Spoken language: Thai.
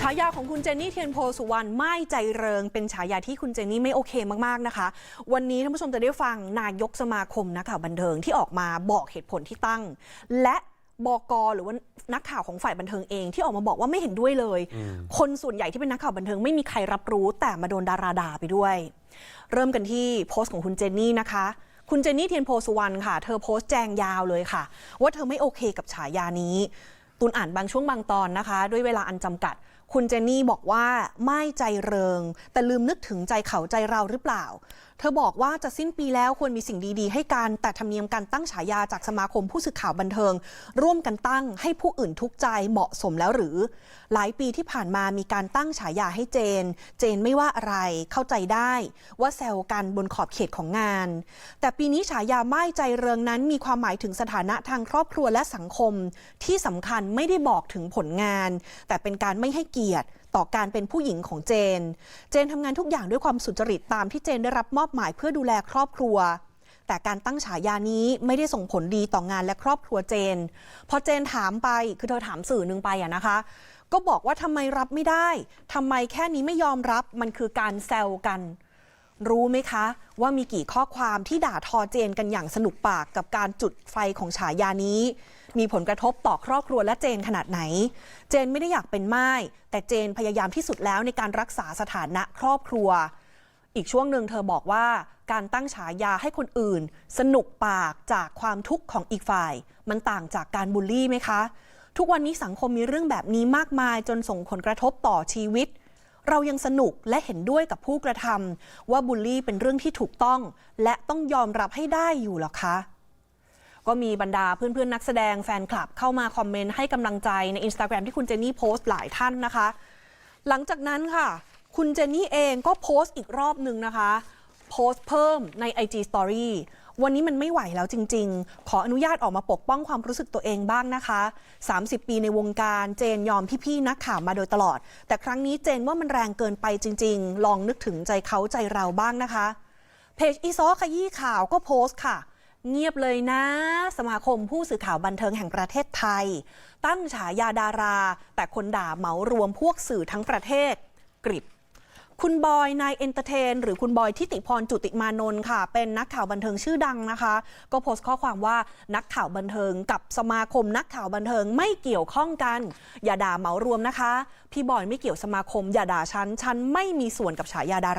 ฉายาของคุณเจนนี่เทียนโพสุวรรณไม่ใจเริง เป็นฉายาที่คุณเจนนี่ไม่โอเคมากๆนะคะ วันนี้ท่านผู้ชมจะได้ฟังนายกสมาคมนักข่าวบันเทิงที่ออกมาบอกเหตุผลที่ตั้ง และบกหรือว่านักข่าวของฝ่ายบันเทิงเองที่ออกมาบอกว่าไม่เห็นด้วยเลย คนส่วนใหญ่ที่เป็นนักข่าวบันเทิงไม่มีใครรับรู้ แต่มาโดนดาราด่าไปด้วย เริ่มกันที่โพสต์ของคุณเจนนี่นะคะคุณเจนนี่เทียนโพสุวรรณค่ะ เธอโพสต์แจงยาวเลยค่ะ ว่าเธอไม่โอเคกับฉายานี้ ตุนอ่านบางช่วงบางตอนนะคะ ด้วยเวลาอันจำกัด คุณเจนนี่บอกว่าไม่ใจเริง แต่ลืมนึกถึงใจเขาใจเราหรือเปล่า เธอบอกว่าจะสิ้นปีแล้วควรมีสิ่งดีๆ ให้กัน แต่ธรรมเนียมการตั้งฉายาจากสมาคมผู้สื่อข่าวบันเทิง ร่วมกันตั้งให้ผู้อื่นทุกข์ใจเหมาะสมแล้วหรือ หลายปีที่ผ่านมามีการตั้งฉายาให้เจน เจนไม่ว่าอะไรเข้าใจได้ว่าแซวกันบนขอบเขตของงาน แต่ปีนี้ฉายาไม่ใจเริงนั้น มีความหมายถึงสถานะทางครอบครัวและสังคม ที่สำคัญไม่ได้บอกถึงผลงาน แต่เป็นการไม่ให้เกียรติ ต่อการเป็นผู้หญิงของเจน เจนทำงานทุกอย่างด้วยความสุจริตตามที่เจนได้รับมอบหมายเพื่อดูแลครอบครัว แต่การตั้งฉายานี้ไม่ได้ส่งผลดีต่องานและครอบครัวเจน พอเจนถามไปคือเธอถามสื่อหนึ่งไปอะนะคะ ก็บอกว่าทำไมรับไม่ได้ทำไมแค่นี้ไม่ยอมรับมันคือการแซวกันรู้ไหมคะ ว่ามีกี่ข้อความที่ด่าทอเจนกันอย่างสนุกปากกับการจุดไฟของฉายานี้ มีผลกระทบต่อครอบครัวและเจนขนาดไหน เจนไม่ได้อยากเป็นไม้แต่เจนพยายามที่สุดแล้วในการรักษาสถานะครอบครัว อีกช่วงหนึ่งเธอบอกว่าการตั้งฉายาให้คนอื่น สนุกปากจากความทุกข์ของอีกฝ่าย มันต่างจากการบูลลี่ไหมคะ ทุกวันนี้สังคมมีเรื่องแบบนี้มากมายจนส่งผลกระทบต่อชีวิต เรายังสนุกและเห็นด้วยกับผู้กระทำว่าบูลลี่เป็นเรื่องที่ถูกต้อง และต้องยอมรับให้ได้อยู่หรอคะ ก็มีบรรดาเพื่อนๆนักแสดงแฟนคลับเข้ามาคอมเมนต์ให้กำลังใจในอินสตาแกรมที่คุณเจนนี่โพสต์หลายท่านนะคะ หลังจากนั้นค่ะ คุณเจนนี่เองก็โพสต์อีกรอบหนึ่งนะคะ โพสต์เพิ่มใน IG Story วันนี้มันไม่ไหวแล้วจริง ๆ ขออนุญาตออกมาปกป้องความรู้สึกตัวเองบ้างนะคะ 30 ปีในวงการเจนยอมพี่ๆนักข่าวมาโดยตลอด แต่ครั้งนี้เจนว่ามันแรงเกินไปจริง ๆ ลองนึกถึงใจเขาใจเราบ้างนะคะ เพจอีซอขยี้ข่าวก็โพสต์ค่ะ เงียบเลยนะ สมาคมผู้สื่อข่าวบันเทิงแห่งประเทศไทย ตั้งฉายาดารา แต่คนด่าเหมารวมพวกสื่อทั้งประเทศกริบคุณบอยนายเอนเตอร์เทน หรือคุณบอยทิติพรจุติมานนท์ค่ะ เป็นนักข่าวบันเทิงชื่อดังนะคะ ก็โพสต์ข้อความว่านักข่าวบันเทิงกับสมาคมนักข่าวบันเทิงไม่เกี่ยวข้องกัน อย่าด่าเหมารวมนะคะ พี่บอยไม่เกี่ยวสมาคม อย่าด่าฉันฉันไม่มีส่วนกับฉายาดารา